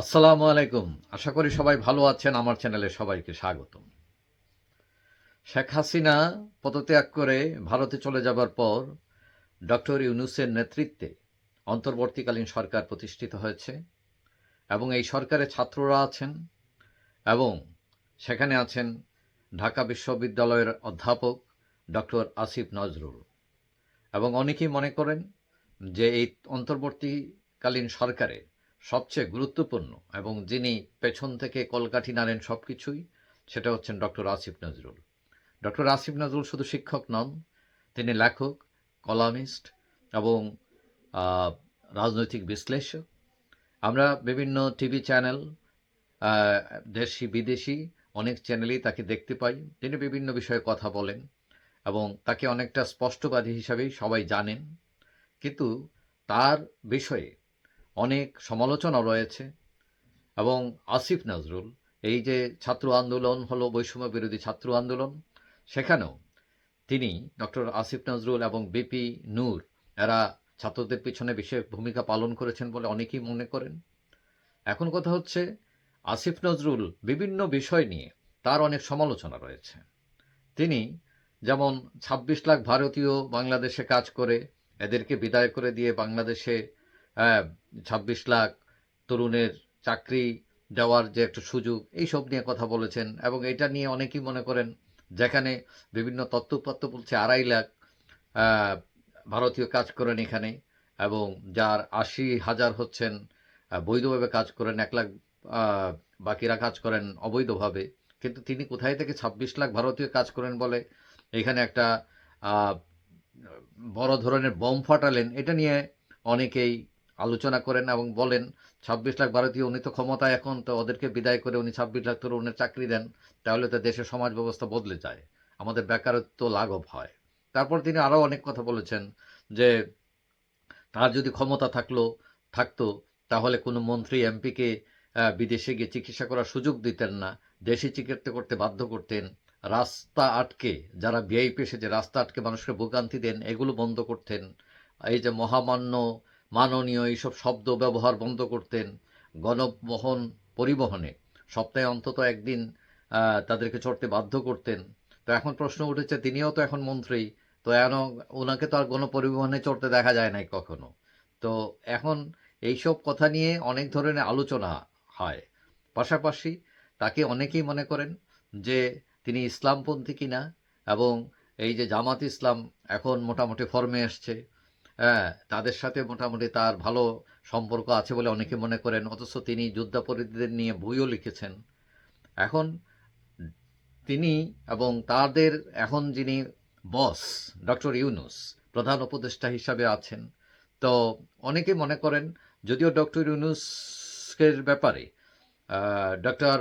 আসসালামু আলাইকুম। আশা করি সবাই ভালো আছেন। আমার চ্যানেলে সবাইকে স্বাগতম। শেখ হাসিনা পদত্যাগ করে ভারতে চলে যাবার পর ডক্টর ইউনুসের নেতৃত্বে অন্তর্বর্তীকালীন সরকার প্রতিষ্ঠিত হয়েছে এবং এই সরকারে ছাত্ররা আছেন এবং সেখানে আছেন ঢাকা বিশ্ববিদ্যালয়ের অধ্যাপক ডক্টর আসিফ নজরুল। এবং অনেকেই মনে করেন যে এই অন্তর্বর্তীকালীন সরকারে সবচেয়ে গুরুত্বপূর্ণ এবং যিনি পেছন থেকে কলকাঠি নাড়েন সব কিছুই সেটা হচ্ছেন ডক্টর আসিফ নজরুল। ডক্টর আসিফ নজরুল শুধু শিক্ষক নন, তিনি লেখক, কলামিস্ট এবং রাজনৈতিক বিশ্লেষক। আমরা বিভিন্ন টিভি চ্যানেল দেশি, বিদেশি, অনেক চ্যানেলেই তাকে দেখতে পাই। তিনি বিভিন্ন বিষয়ে কথা বলেন এবং তাকে অনেকটা স্পষ্টবাদী হিসাবেই সবাই জানেন। কিন্তু তার বিষয়ে অনেক সমালোচনা রয়েছে। এবং আসিফ নজরুল, এই যে ছাত্র আন্দোলন হলো বৈষম্য বিরোধী ছাত্র আন্দোলন, সেখানেও তিনি ডক্টর আসিফ নজরুল এবং বিপি নূর, এরা ছাত্রদের পিছনে বিশেষ ভূমিকা পালন করেছেন বলে অনেকেই মনে করেন। এখন কথা হচ্ছে, আসিফ নজরুল বিভিন্ন বিষয় নিয়ে তার অনেক সমালোচনা রয়েছে। তিনি যেমন ২৬ লাখ ভারতীয় বাংলাদেশে কাজ করে, এদেরকে বিদায় করে দিয়ে বাংলাদেশে ছাব্বিশ লাখ তরুণের চাকরি দেওয়ার যে একটা সুযোগ, এইসব নিয়ে কথা বলেছেন। এবং এটা নিয়ে অনেকেই মনে করেন যেখানে বিভিন্ন তত্ত্বপত্র বলছে আড়াই লাখ ভারতীয় কাজ করেন এখানে। এবং যার আশি হাজার হচ্ছেন বৈধভাবে কাজ করেন, এক লাখ বাকিরা কাজ করেন অবৈধভাবে। কিন্তু তিনি কোথায় থেকে ছাব্বিশ লাখ ভারতীয় কাজ করেন বলে? এখানে একটা বড় ধরনের বোম ফাটালেন, এটা নিয়ে অনেকেই আলোচনা করেন এবং বলেন, ছাব্বিশ লাখ ভারতীয় উনি তো ক্ষমতায় এখন, তো ওদেরকে বিদায় করে উনি ছাব্বিশ লাখ তরুণের চাকরি দেন, তাহলে তো দেশের সমাজ ব্যবস্থা বদলে যায়, আমাদের বেকারত্ব লাঘব হয়। তারপর তিনি আরও অনেক কথা বলেছেন যে, তার যদি ক্ষমতা থাকল, থাকতো, তাহলে কোনো মন্ত্রী, এমপিকে বিদেশে গিয়ে চিকিৎসা করার সুযোগ দিতেন না, দেশে চিকিৎসা করতে বাধ্য করতেন, রাস্তা আটকে, যারা ভিআইপি এসেছে, রাস্তা আটকে মানুষকে ভোগান্তি দেন, এগুলো বন্ধ করতেন, এই যে মহামান্য মাননীয় এইসব শব্দ ব্যবহার বন্ধ করতেন গণবহন পরিবহনে। সপ্তাহে অন্তত একদিন তাদেরকে চড়তে বাধ্য করতেন। তো এখন প্রশ্ন উঠেছে, তিনিও তো এখন মন্ত্রী, তো এখন ওনাকে তো আর গণপরিবহনে চড়তে দেখা যায় নাই কখনো। তো এখন এইসব কথা নিয়ে অনেক ধরনের আলোচনা হয়। পাশাপাশি তাকে অনেকেই মনে করেন যে তিনি ইসলামপন্থী কিনা এবং এই যে জামাত ইসলাম এখন মোটামুটি ফর্মে এসছে হ্যাঁ তাদের সাথে মোটামুটি তার ভালো সম্পর্ক আছে বলে অনেকে মনে করেন। অথচ তিনি যুদ্ধাপরাধীদের নিয়ে বইও লিখেছেন। এখন তিনি এবং তাদের এখন যিনি বস ডক্টর ইউনুস প্রধান উপদেষ্টা হিসাবে আছেন। তো অনেকে মনে করেন যদিও ডক্টর ইউনুসের ব্যাপারে ডক্টর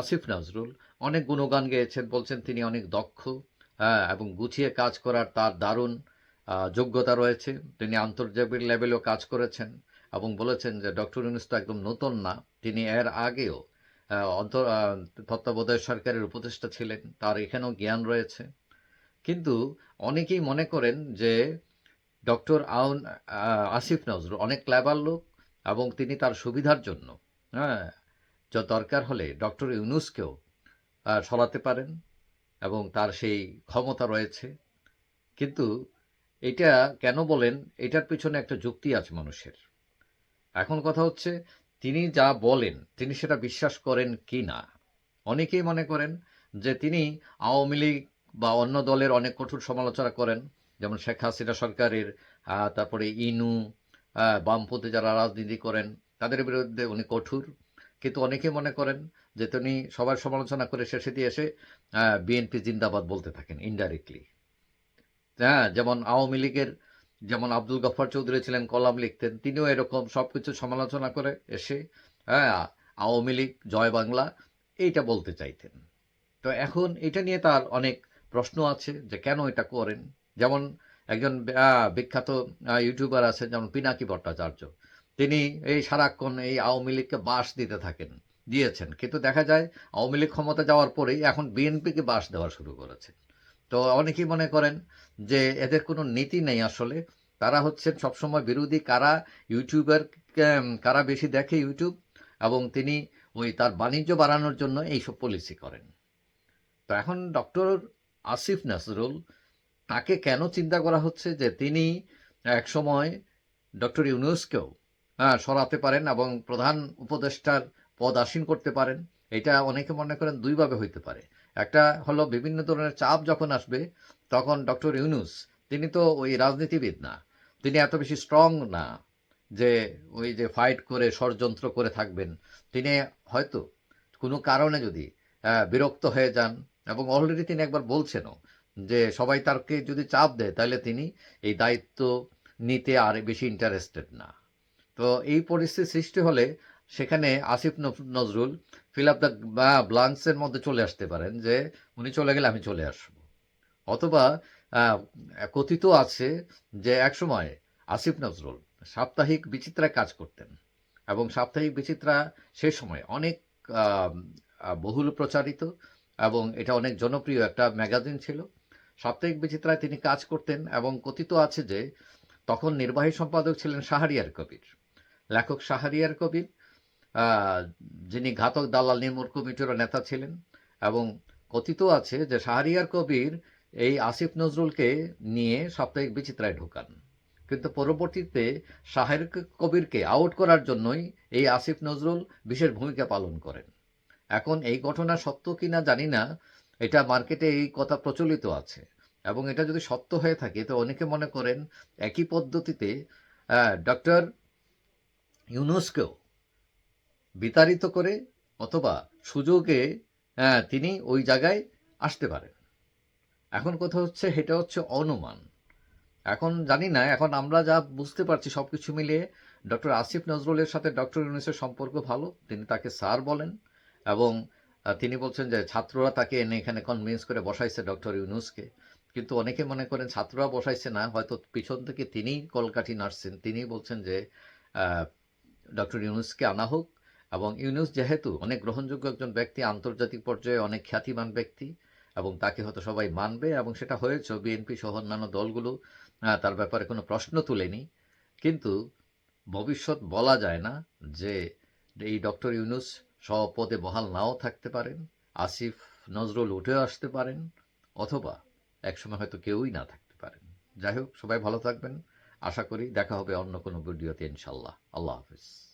আসিফ নজরুল অনেক গুণগান গেয়েছেন বলছেন তিনি অনেক দক্ষ হ্যাঁ, এবং গুছিয়ে কাজ করার তার দারুণ যোগ্যতা রয়েছে। তিনি আন্তর্জাতিক লেভেলেও কাজ করেছেন এবং বলেছেন যে ডক্টর ইউনুস তো একদম নতুন না। তিনি এর আগেও অন্তর তত্ত্বাবধায়ক সরকারের উপদেষ্টা ছিলেন। তার এখানেও জ্ঞান রয়েছে। কিন্তু অনেকেই মনে করেন যে ডক্টর আউন আসিফ নজরুল অনেক ক্লেভার লোক এবং তিনি তার সুবিধার জন্য হ্যাঁ যা দরকার হলে ডক্টর ইউনুসকেও সরাতে পারেন এবং তার সেই ক্ষমতা রয়েছে। কিন্তু এটা কেন বলেন? এটার পিছনে একটা যুক্তি আছে মানুষের। এখন কথা হচ্ছে, তিনি যা বলেন, তিনি সেটা বিশ্বাস করেন কি না অনেকেই মনে করেন যে তিনি আওয়ামী লীগ বা অন্য দলের অনেক কঠোর সমালোচনা করেন, যেমন শেখ হাসিনা সরকারের তারপরে ইনু বামপন্থী যারা রাজনীতি করেন, তাদের বিরুদ্ধে উনি কঠোর। কিন্তু অনেকে মনে করেন যে তিনি সবার সমালোচনা করে শেষে দিয়ে এসে বিএনপি জিন্দাবাদ বলতে থাকেন ইনডাইরেক্টলি হ্যাঁ যেমন আওয়ামী লীগের যেমন আব্দুল গফফার চৌধুরী ছিলেন, কলাম লিখতেন, তিনিও এরকম সব কিছু সমালোচনা করে এসে হ্যাঁ আওয়ামী লীগ, জয় বাংলা, এইটা বলতে চাইতেন। তো এখন এটা নিয়ে তার অনেক প্রশ্ন আছে যে কেন এটা করেন? যেমন একজন বিখ্যাত ইউটিউবার আছেন, যেমন পিনাকি ভট্টাচার্য, তিনি এই সারাক্ষণ এই আওয়ামী লীগকে বাস দিতে থাকেন, দিয়েছেন। কিন্তু দেখা যায় আওয়ামী লীগ ক্ষমতা যাওয়ার পরেই এখন বিএনপিকে বাস দেওয়া শুরু করেছেন তো অনেকেই মনে করেন যে এদের কোনো নীতি নেই আসলে। তারা হচ্ছেন সবসময় বিরোধী। কারা ইউটিউবার কারা বেশি দেখে ইউটিউব? এবং তিনি ওই তার বাণিজ্য বাড়ানোর জন্য এইসব পলিসি করেন। তো এখন ডক্টর আসিফ নাসরুল তাকে কেন চিন্তা করা হচ্ছে যে তিনি একসময় ডক্টর ইউনুসকেও সরাতে পারেন এবং প্রধান উপদেষ্টার পদ আসীন করতে পারেন? এটা অনেকে মনে করেন দুইভাবে হইতে পারে। একটা হলো বিভিন্ন ধরনের চাপ যখন আসবে, তখন ডক্টর ইউনুস, তিনি তো ওই রাজনীতিবিদ না, তিনি এত বেশি স্ট্রং না যে ওই যে ফাইট করে, ষড়যন্ত্র করে থাকবেন। তিনি হয়তো কোনো কারণে যদি বিরক্ত হয়ে যান এবং অলরেডি তিনি একবার বলছেনও যে সবাই তারকে যদি চাপ দেয়, তাহলে তিনি এই দায়িত্ব নিতে আর বেশি ইন্টারেস্টেড না। তো এই পরিস্থিতি সৃষ্টি হলে সেখানে Asif Nazrul fill up the ব্লাঙ্কসের মধ্যে চলে আসতে পারেন যে, উনি চলে গেলে আমি চলে আসব। অথবা কথিত আছে যে একসময় আসিফ নজরুল সাপ্তাহিক বিচিত্রায় কাজ করতেন এবং সাপ্তাহিক বিচিত্রা সে সময় অনেক বহুল প্রচারিত এবং এটা অনেক জনপ্রিয় একটা ম্যাগাজিন ছিল। সাপ্তাহিক বিচিত্রায় তিনি কাজ করতেন এবং কথিত আছে যে, তখন নির্বাহী সম্পাদক ছিলেন শাহরিয়ার কবির। লেখক শাহরিয়ার কবির যিনি ঘাতক দালাল নির্মূল কমিটিরও নেতা ছিলেন এবং কথিত আছে যে শাহরিয়ার কবির এই আসিফ নজরুলকে নিয়ে সাপ্তাহিক বিচিত্রায় ঢোকান। কিন্তু পরবর্তীতে শাহের কবিরকে আউট করার জন্যই এই আসিফ নজরুল বিশেষ ভূমিকা পালন করেন। এখন এই ঘটনা সত্য কি না জানি না, এটা মার্কেটে এই কথা প্রচলিত আছে। এবং এটা যদি সত্য হয়ে থাকে, তো অনেকে মনে করেন একই পদ্ধতিতে ডক্টর ইউনুসকেও বিতাড়িত করে অথবা সুযোগে আহ, তিনি ওই জায়গায় আসতে পারেন। এখন কথা হচ্ছে এটা হচ্ছে অনুমান। এখন জানি না এখন আমরা যা বুঝতে পারছি সব কিছু মিলিয়ে ডক্টর আসিফ নজরুলের সাথে ডক্টর ইউনুসের সম্পর্ক ভালো তিনি তাকে স্যার বলেন এবং তিনি বলছেন যে ছাত্ররা তাকে এনে এখানে কনভিন্স করে বসাইছে ডক্টর ইউনুসকে। কিন্তু অনেকে মনে করেন ছাত্ররা বসাইছে না হয়তো পিছন থেকে তিনিই কলকাঠি নাড়ছেন তিনিই বলছেন যে ডক্টর ইউনুসকে আনা হোক এবং ইউনুস যেহেতু অনেক গ্রহণযোগ্য একজন ব্যক্তি, আন্তর্জাতিক পর্যায়ে অনেক খ্যাতিমান ব্যক্তি এবং তাকে হয়তো সবাই মানবে এবং সেটা হয়েছে বিএনপি সহ অন্যান্য দলগুলো তার ব্যাপারে কোনো প্রশ্ন তুলেনি। কিন্তু ভবিষ্যৎ বলা যায় না যে এই ডক্টর ইউনুস সপদে বহাল নাও থাকতে পারেন, আসিফ নজরুল উঠেও আসতে পারেন, অথবা একসময় হয়তো কেউই না থাকতে পারেন। যাই হোক, সবাই ভালো থাকবেন। আশা করি দেখা হবে অন্য কোনো ভিডিওতে ইনশাল্লাহ। আল্লাহ হাফিজ।